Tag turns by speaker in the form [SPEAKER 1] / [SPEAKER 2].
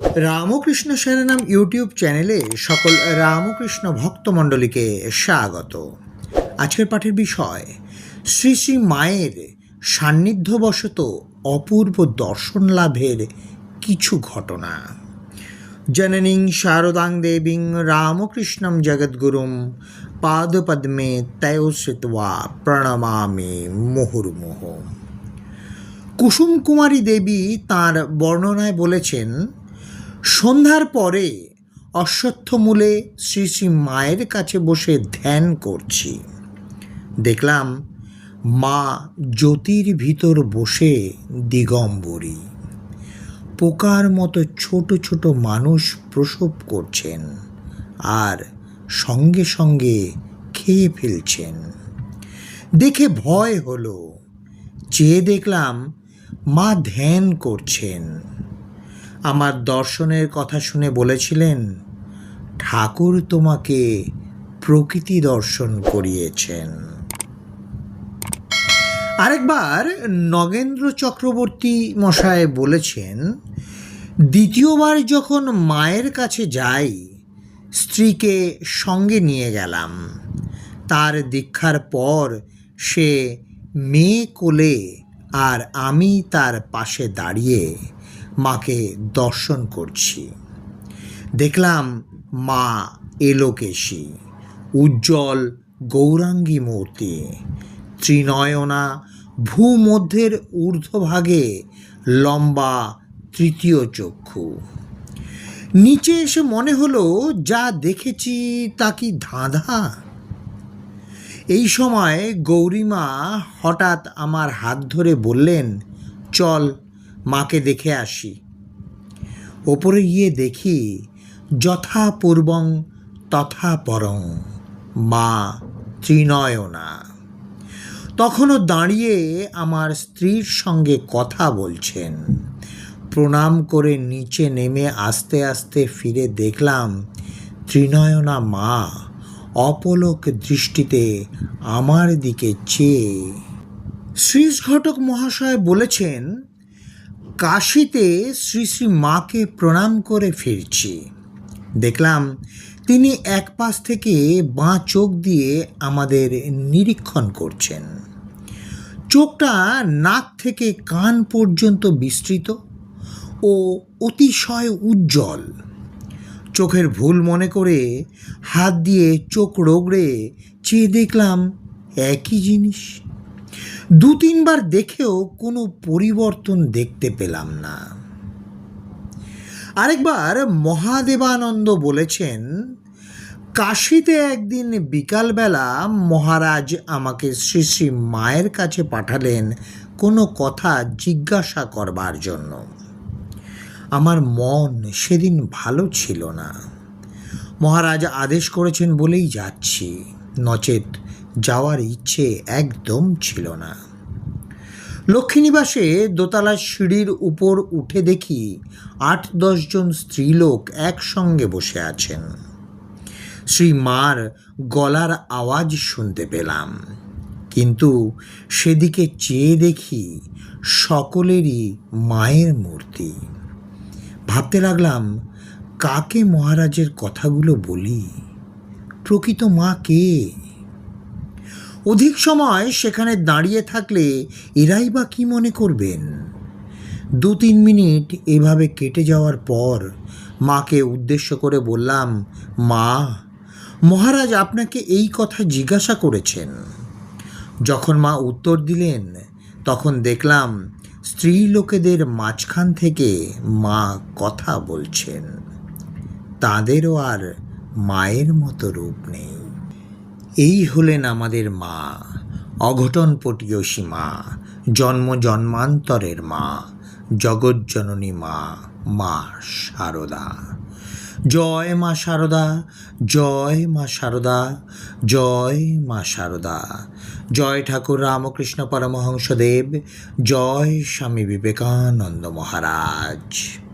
[SPEAKER 1] Ramakrishna সেনানাম YouTube চ্যানেলে সকল রামকৃষ্ণ ভক্তমণ্ডলীকে স্বাগত। আজকের পাঠের বিষয়, শ্রী শ্রী মায়ের সান্নিধ্যবশত অপূর্ব দর্শন লাভের কিছু ঘটনা। জননীং শারদাং দেবীং রামকৃষ্ণম জগদ্গুরুম পাদপদ্মে তয়োশ্রিত্বা প্রণমামি মুহুর্মুহ। কুসুম কুমারী দেবী তাঁর বর্ণনায় বলেছেন সন্ধ্যার পরে অশ্বত্থমূলে শ্রী শ্রী মায়ের কাছে বসে ধ্যান করছি। দেখলাম মা জ্যোতির ভিতর বসে দিগম্বরী। পোকার মতো ছোট ছোট মানুষ প্রসব করছেন আর সঙ্গে সঙ্গে খেয়ে ফেলছেন। দেখে ভয় হলো। চেয়ে দেখলাম মা ধ্যান করছেন। আমার দর্শনের কথা শুনে বলেছিলেন, ঠাকুর তোমাকে প্রকৃতি দর্শন করিয়েছেন। আরেকবার নগেন্দ্র চক্রবর্তী মশায় বলেছেন, দ্বিতীয়বার যখন মায়ের কাছে যাই, স্ত্রীকে সঙ্গে নিয়ে গেলাম। তার দীক্ষার পর সে মেয়ে কোলে আর আমি তার পাশে দাঁড়িয়ে মাকে দর্শন করছি। দেখলাম মা এলোকেশী উজ্জ্বল গৌরাঙ্গী মূর্তি। ত্রিনয়না ভূমধ্যের ঊর্ধ্বভাগে লম্বা তৃতীয় চক্ষু। নিচে এসে মনে হলো, যা দেখেছি তা কি ধাঁধা? এই সময় গৌরীমা হঠাৎ আমার হাত ধরে বললেন, চল মাকে দেখে আসি। ওপরে গিয়ে দেখি যথা পূর্বং তথা পরং মা ত্রিনয়না। তখনও দাঁড়িয়ে আমার স্ত্রীর সঙ্গে কথা বলছেন। প্রণাম করে নিচে নেমে আস্তে আস্তে ফিরে দেখলাম ত্রিনয়না মা অপলক দৃষ্টিতে আমার দিকে চেয়ে। শ্রীশ ঘটক মহাশয় বলেছেন কাশিতে শ্রী শ্রী মাকে প্রণাম করে ফিরছি। দেখলাম তিনি এক পাশ থেকে বাঁ চোখ দিয়ে আমাদের নিরীক্ষণ করছেন। চোখটা নাক থেকে কান পর্যন্ত বিস্তৃত ও অতিশয় উজ্জ্বল। চোখের ভুল মনে করে হাত দিয়ে চোখ রোগড়ে চেয়ে দেখলাম একই জিনিস। দু তিনবার দেখেও কোনো পরিবর্তন দেখতে পেলাম না। আরেকবার মহাদেবানন্দ বলেছেন, কাশিতে একদিন বিকালবেলা মহারাজ আমাকে শ্রী শ্রী মায়ের কাছে পাঠালেন কোনো কথা জিজ্ঞাসা করবার জন্য। আমার মন সেদিন ভালো ছিল না। মহারাজ আদেশ করেছেন বলেই যাচ্ছি। নচেত যাওয়ার ইচ্ছে একদম ছিল না। লক্ষ্মীনিবাসে দোতলার সিঁড়ির উপর উঠে দেখি আট দশজন স্ত্রীলোক একসঙ্গে বসে আছেন। শ্রী মার গলার আওয়াজ শুনতে পেলাম। কিন্তু সেদিকে চেয়ে দেখি সকলেরই মায়ের মূর্তি। ভাবতে লাগলাম, কাকে মহারাজের কথাগুলো বলি? প্রকৃত মা কে? অধিক সময় সেখানে দাঁড়িয়ে থাকলে এরাই বা কী মনে করবেন? দু তিন মিনিট এভাবে কেটে যাওয়ার পর মাকে উদ্দেশ্য করে বললাম, মা, মহারাজ আপনাকে এই কথা জিজ্ঞাসা করেছেন। যখন মা উত্তর দিলেন, তখন দেখলাম স্ত্রী লোকেদের মাঝখান থেকে মা কথা বলছেন। তাঁদেরও আর মায়ের মতো রূপ নেই। এই হলেন আমাদের মা অঘটন পটীয়সী মা জন্ম জন্মান্তরের মা জগজ্জননী মা মা শারদা জয় মা শারদা জয় মা শারদা জয় মা শারদা জয় ঠাকুর রামকৃষ্ণ পরমহংসদেব, জয় স্বামী বিবেকানন্দ মহারাজ।